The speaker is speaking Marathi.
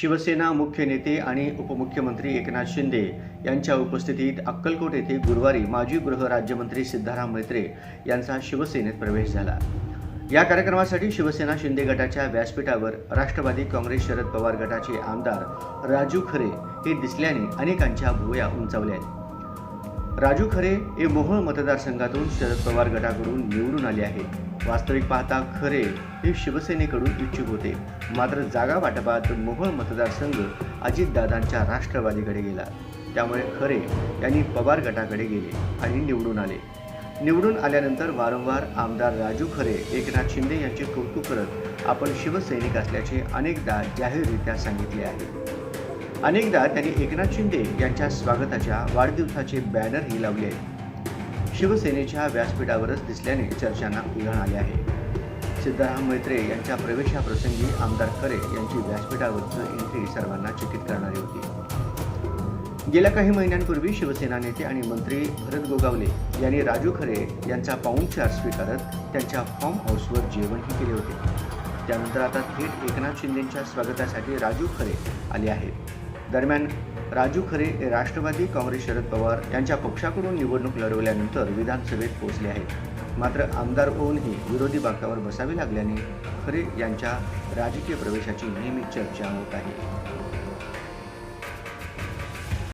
शिवसेना मुख्य नेते आणि उपमुख्यमंत्री एकनाथ शिंदे यांच्या उपस्थितीत अक्कलकोट येथे गुरुवारी माजी गृहराज्यमंत्री सिद्धाराम मैत्रे यांचा शिवसेनेत प्रवेश झाला. या कार्यक्रमासाठी शिवसेना शिंदे गटाच्या व्यासपीठावर राष्ट्रवादी काँग्रेस शरद पवार गटाचे आमदार राजू खरे हे दिसल्याने अनेकांच्या भुवया उंचावल्या आहेत. राजू खरे हे मोहोळ मतदारसंघातून शरद पवार गटाकडून निवडून आले आहेत. वास्तविक पाहता खरे हे शिवसेनेकडून इच्छुक होते. मात्र जागा वाटपात मोहोळ मतदारसंघ अजितदादांच्या राष्ट्रवादीकडे गेला. त्यामुळे खरे यांनी पवार गटाकडे गेले आणि निवडून आले. निवडून आल्यानंतर वारंवार आमदार राजू खरे एकनाथ शिंदे यांचे कौतुक करत आपण शिवसैनिक असल्याचे अनेकदा जाहीररित्या सांगितले आहे. अनेकदा त्यांनी एकनाथ शिंदे यांच्या स्वागताच्या वाढदिवसाचे बॅनरही लावले आहेत. शिवसेनेच्या व्यासपीठावरच दिसल्याने चर्चांना उधाण आले आहे. सिद्धाराम मैत्रे यांच्या प्रवेशाप्रसंगी आमदार खरे यांची व्यासपीठावरचं एंट्री सर्वांना चकित करणारी होती. गेल्या काही महिन्यांपूर्वी शिवसेना नेते आणि मंत्री भरत गोगावले यांनी राजू खरे यांचा पाहुणचार स्वीकारत त्यांच्या फॉर्म हाऊसवर जेवणही केले होते. त्यानंतर आता थेट एकनाथ शिंदेंच्या स्वागतासाठी राजू खरे आले आहेत. दरम्यान राजू खरे हे राष्ट्रवादी काँग्रेस शरद पवार यांच्या पक्षाकडून निवडणूक लढवल्यानंतर विधानसभेत पोहोचले आहेत. मात्र आमदार होऊनही विरोधी बाकावर बसावे लागल्याने खरे यांच्या राजकीय प्रवेशाची नेहमी चर्चा होत आहे.